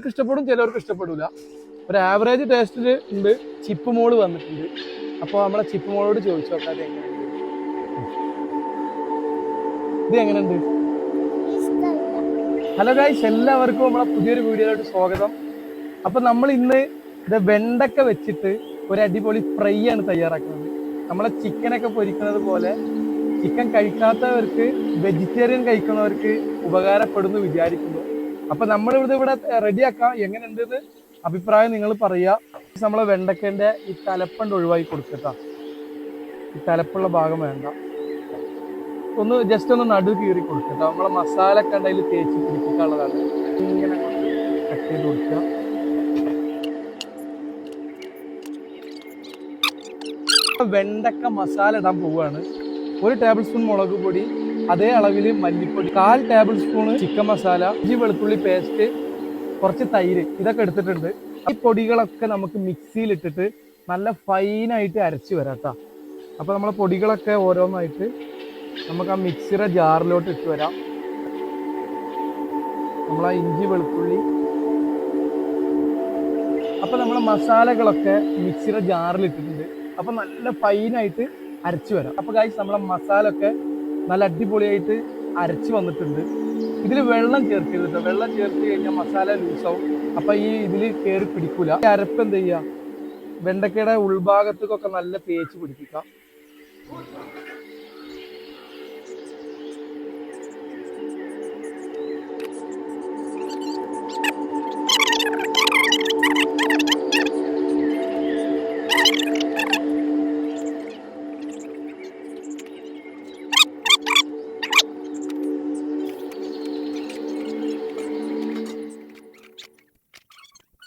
ചിലർക്ക് ഇഷ്ടപ്പെടും ചിലവർക്ക് ഇഷ്ടപ്പെടില്ല ഒരു ആവറേജ് ടേസ്റ്റിൽ ഉണ്ട്. ചിപ്പ് മോൾ വന്നിട്ടുണ്ട്. അപ്പോൾ നമ്മളെ ചിപ്പ് മോളോട് ചോദിച്ചു നോക്കാം അത് എങ്ങനെയുണ്ട്. ഇത് എങ്ങനെയുണ്ട്? ഹലോ ഗായ്സ് എല്ലാവർക്കും നമ്മളെ പുതിയൊരു വീഡിയോയിലോട്ട് സ്വാഗതം. അപ്പം നമ്മൾ ഇന്ന് ഇത് വെണ്ടക്ക വെച്ചിട്ട് ഒരു അടിപൊളി ഫ്രൈ ആണ് തയ്യാറാക്കുന്നത്. നമ്മളെ ചിക്കനൊക്കെ പൊരിക്കുന്നത് പോലെ ചിക്കൻ കഴിക്കാത്തവർക്ക് വെജിറ്റേറിയൻ കഴിക്കുന്നവർക്ക് ഉപകാരപ്പെടുന്നു വിചാരിക്കുന്നു. അപ്പൊ നമ്മൾ ഇവിടെ ഇവിടെ എങ്ങനെ എങ്ങനെയുണ്ട് അഭിപ്രായം നിങ്ങൾ പറയുക. നമ്മളെ വെണ്ടക്കന്റെ ഈ തലപ്പണ്ട് ഒഴിവാക്കി കൊടുക്കട്ടാ. ഈ തലപ്പുള്ള ഭാഗം വേണ്ട. ഒന്ന് ജസ്റ്റ് ഒന്ന് നടു കീറി കൊടുക്കട്ടോ. നമ്മളെ മസാല കണ്ടതിൽ തേച്ച് പിടിപ്പിക്കാനുള്ളതാണ്. ഇങ്ങനെ കട്ട് ചെയ്ത് കൊടുക്കുക. വെണ്ടക്ക മസാല ഇടാൻ പോവുകയാണ്. ഒരു ടേബിൾ സ്പൂൺ മുളക് പൊടി അതേ അളവിൽ മല്ലിപ്പൊടി കാൽ ടേബിൾ സ്പൂൺ ചിക്കൻ മസാല ഇഞ്ചി വെളുത്തുള്ളി പേസ്റ്റ് കുറച്ച് തൈര് ഇതൊക്കെ എടുത്തിട്ടുണ്ട്. ഈ പൊടികളൊക്കെ നമുക്ക് മിക്സിയിൽ ഇട്ടിട്ട് നല്ല ഫൈനായിട്ട് അരച്ച് വരാം കേട്ടോ അപ്പോൾ നമ്മളെ പൊടികളൊക്കെ ഓരോന്നായിട്ട് നമുക്ക് ആ മിക്സിയുടെ ജാറിലോട്ട് ഇട്ട് വരാം. നമ്മളാ ഇഞ്ചി വെളുത്തുള്ളി. അപ്പൊ നമ്മളെ മസാലകളൊക്കെ മിക്സിയുടെ ജാറിൽ ഇട്ടിട്ടുണ്ട്. അപ്പൊ നല്ല ഫൈനായിട്ട് അരച്ചു വരാം. അപ്പൊ കാഴ്ച നമ്മളെ മസാല ഒക്കെ നല്ല അടിപൊളിയായിട്ട് അരച്ച് വന്നിട്ടുണ്ട്. ഇതിൽ വെള്ളം ചേർക്കരുത് കേട്ടോ. വെള്ളം ചേർത്ത് കഴിഞ്ഞാൽ മസാല ലൂസാവും. അപ്പം ഈ ഇതിൽ കയറി പിടിക്കൂല. അരപ്പ് എന്ത് ചെയ്യുക വെണ്ടക്കയുടെ ഉൾഭാഗത്തേക്കൊക്കെ നല്ല തേച്ച് പിടിപ്പിക്കാം.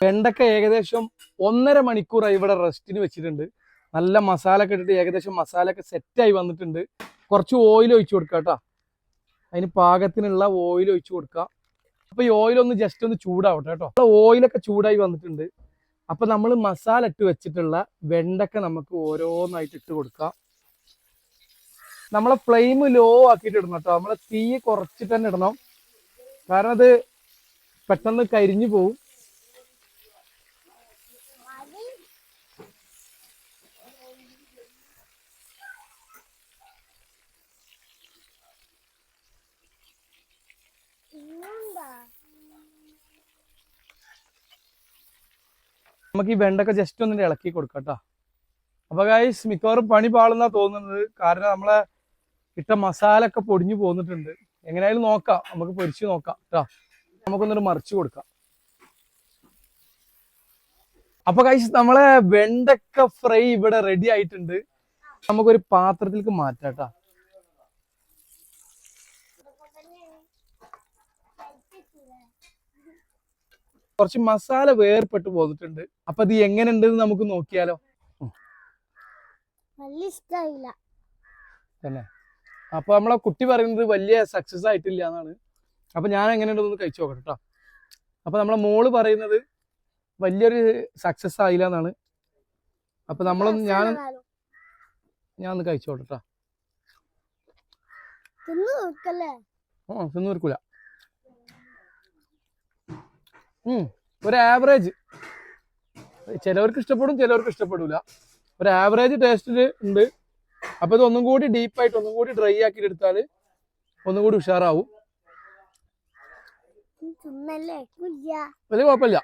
വെണ്ടക്ക ഏകദേശം ഒന്നര മണിക്കൂറായി ഇവിടെ റെസ്റ്റിന് വെച്ചിട്ടുണ്ട്. നല്ല മസാല ഒക്കെ ഇട്ടിട്ട് ഏകദേശം മസാല ഒക്കെ സെറ്റായി വന്നിട്ടുണ്ട്. കുറച്ച് ഓയിൽ ഒഴിച്ചു കൊടുക്കുക കേട്ടോ. അതിന് പാകത്തിനുള്ള ഓയിൽ ഒഴിച്ചു കൊടുക്കുക അപ്പൊ ഈ ഓയിൽ ഒന്ന് ജസ്റ്റ് ഒന്ന് ചൂടാവട്ടെ കേട്ടോ. ഓയിലൊക്കെ ചൂടായി വന്നിട്ടുണ്ട്. അപ്പൊ നമ്മൾ മസാല ഇട്ട് വെച്ചിട്ടുള്ള വെണ്ടക്ക നമുക്ക് ഓരോന്നായിട്ട് ഇട്ട് കൊടുക്കാം. നമ്മളെ ഫ്ലെയിം ലോ ആക്കിയിട്ട് ഇടണം കേട്ടോ. നമ്മളെ തീ കുറച്ചിട്ട് തന്നെ ഇടണം. കാരണം അത് പെട്ടെന്ന് കരിഞ്ഞു പോവും. നമുക്ക് ഈ വെണ്ടൊക്കെ ജസ്റ്റ് ഒന്ന് ഇളക്കി കൊടുക്കാം കേട്ടോ. അപ്പൊ ഗൈസ് മിക്കവാറും പണി പാളുന്നാ തോന്നുന്നത്. കാരണം നമ്മളെ ഇട്ട മസാല ഒക്കെ പൊടിഞ്ഞു പോന്നിട്ടുണ്ട്. എങ്ങനെയായാലും നോക്കാം. നമുക്ക് പൊരിച്ചു നോക്കാം കേട്ടോ. നമുക്കൊന്നൊരു മറിച്ച് കൊടുക്കാം. അപ്പൊ കഴിച്ച് നമ്മളെ വെണ്ടക്ക ഫ്രൈ ഇവിടെ റെഡി ആയിട്ടുണ്ട്. നമുക്കൊരു പാത്രത്തിലേക്ക് മാറ്റാം കേട്ടോ. കുറച്ച് മസാല വേർപെട്ട് പോന്നിട്ടുണ്ട്. അപ്പൊ ഇത് എങ്ങനെ ഉണ്ടെന്ന് നമുക്ക് നോക്കിയാലോ? വലിയ ഇഷ്ടായില്ല. തന്നെ. അപ്പൊ നമ്മളെ കുട്ടി പറയുന്നത് വലിയ സക്സസ് ആയിട്ടില്ല എന്നാണ്. അപ്പൊ ഞാൻ എങ്ങനെയുണ്ടെന്ന് കഴിച്ചു നോക്കട്ടെ കേട്ടോ അപ്പൊ നമ്മളെ മോൾ പറയുന്നത് വലിയൊരു സക്സസ് ആയില്ല എന്നാണ്. അപ്പൊ നമ്മളൊന്ന് ഞാൻ ഞാൻ ഒന്ന് കഴിച്ചു നോക്കട്ടെ കേട്ടോ തിന്നു തീർക്കൂല. ഒരു ആവറേജ് ചിലവർക്ക് ഇഷ്ടപ്പെടും ചിലവർക്ക് ഇഷ്ടപ്പെടില്ല ഒരു ആവറേജ് ടേസ്റ്റിൽ ഉണ്ട്. അപ്പൊ ഇത് ഒന്നും കൂടി ഡീപ്പായിട്ട് ഒന്നും കൂടി ഡ്രൈ ആക്കി എടുത്താൽ ഒന്നും കൂടി ഉഷാറാവും. വലിയ കുഴപ്പമില്ല.